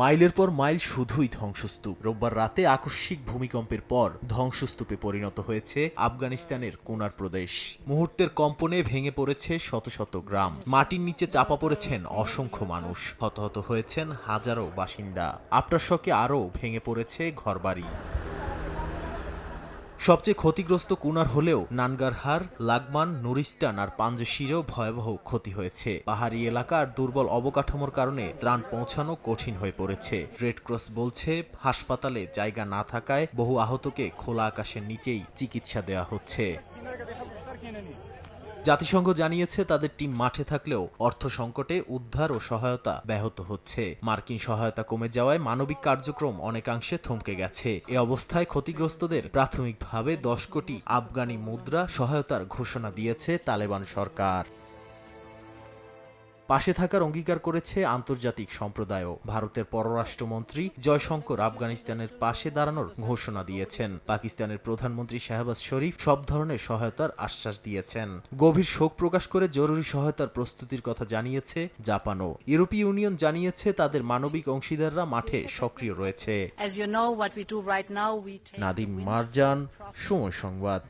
মাইলের পর মাইল শুধুই ধ্বংসস্তূপ। রোববার রাতে আকস্মিক ভূমিকম্পের পর ধ্বংসস্তূপে পরিণত হয়েছে আফগানিস্তানের কোনার প্রদেশ। মুহূর্তের কম্পনে ভেঙে পড়েছে শত শত গ্রাম। মাটির নিচে চাপা পড়েছেন অসংখ্য মানুষ। হতাহত হয়েছেন হাজারো বাসিন্দা। আফটারশকে আরও ভেঙে পড়েছে ঘরবাড়ি। সবচেয়ে ক্ষতিগ্রস্ত কুনার হলেও নানগারহার, লাগমান, নুরিস্তান আর পাঞ্জশিরেও ভয়াবহ ক্ষতি হয়েছে। পাহাড়ি এলাকার দুর্বল অবকাঠামোর কারণে ত্রাণ পৌঁছানো কঠিন হয়ে পড়েছে। রেডক্রস বলছে, হাসপাতালে জায়গা না থাকায় বহু আহতকে খোলা আকাশের নিচেই চিকিৎসা দেওয়া হচ্ছে। জাতিসংঘ জানিয়েছে, তাদের টিম মাঠে থাকলেও অর্থ সংকটে উদ্ধার ও সহায়তা ব্যাহত হচ্ছে। মার্কিন সহায়তা কমে যাওয়ায় মানবিক কার্যক্রম অনেকাংশে থমকে গেছে। এ অবস্থায় ক্ষতিগ্রস্তদের প্রাথমিকভাবে দশ কোটি আফগানি মুদ্রা সহায়তার ঘোষণা দিয়েছে তালেবান সরকার। পাশে থাকার অঙ্গীকার করেছে আন্তর্জাতিক সম্প্রদায়ও। ভারতের পররাষ্ট্রমন্ত্রী জয়শঙ্কর আফগানিস্তানের পাশে দাঁড়ানোর ঘোষণা দিয়েছেন। পাকিস্তানের প্রধানমন্ত্রী শাহবাজ শরীফ সব ধরনের সহায়তার আশ্বাস দিয়েছেন। গভীর শোক প্রকাশ করে জরুরি সহায়তার প্রস্তুতির কথা জানিয়েছে জাপানও। ইউরোপীয় ইউনিয়ন জানিয়েছে তাদের মানবিক অংশীদাররা মাঠে সক্রিয় রয়েছে। নাদিম মারজান সময় সংবাদ।